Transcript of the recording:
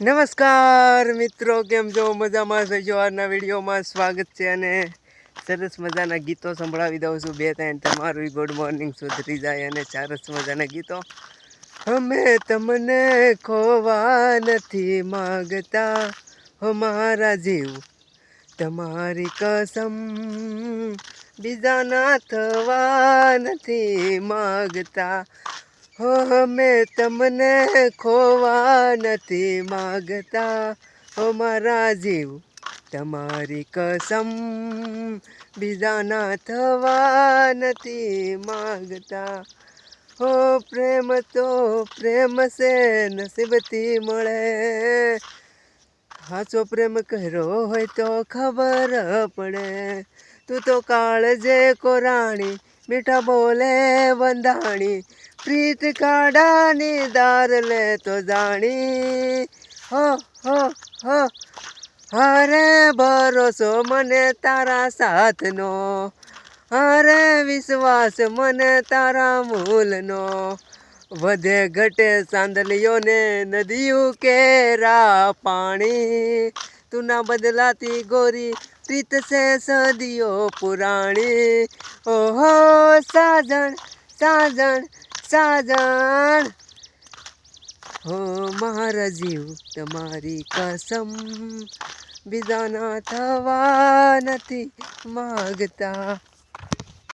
નમસ્કાર, મિત્રો. કેમ છો? મજામાં છો? જો આજના વિડીયોમાં સ્વાગત છે અને સરસ મજાના ગીતો સંભળાવી દઉં છું. બે ત્રણ તમારું ગુડ મોર્નિંગ સુધરી જાય અને સરસ મજાના ગીતો અમે તમને ખોવા નથી માગતા. હો મારા જીવ, તમારી કસમ બીજાના થવા નથી માગતા. અમે તમને ખોવા નથી માગતા. હો મારા જીવ તમારી કસમ બીજાના થવા નથી માગતા. હો પ્રેમ તો પ્રેમ છે નસીબથી મળે. હાચો પ્રેમ કર્યો હોય તો ખબર પડે. તું તો કાળજે કોરાણી, મીઠા બોલે વંદાણી. પ્રીત કાઢાની દાર લે તો જાણી. હો હો હો હરે ભરોસો મને તારા સાથનો. હરે વિશ્વાસ મને તારા મૂલનો. વધે ઘટે ચાંદલીઓને નદીયું કેરા પાણી. તું ના બદલાતી ગોરી પ્રીત છે સદીઓ પુરાણી. ઓહો, સાજણ સાજણ સાજણ હો મારા જીવ તમારી કસમ. બીજાના થવા નથી માગતા.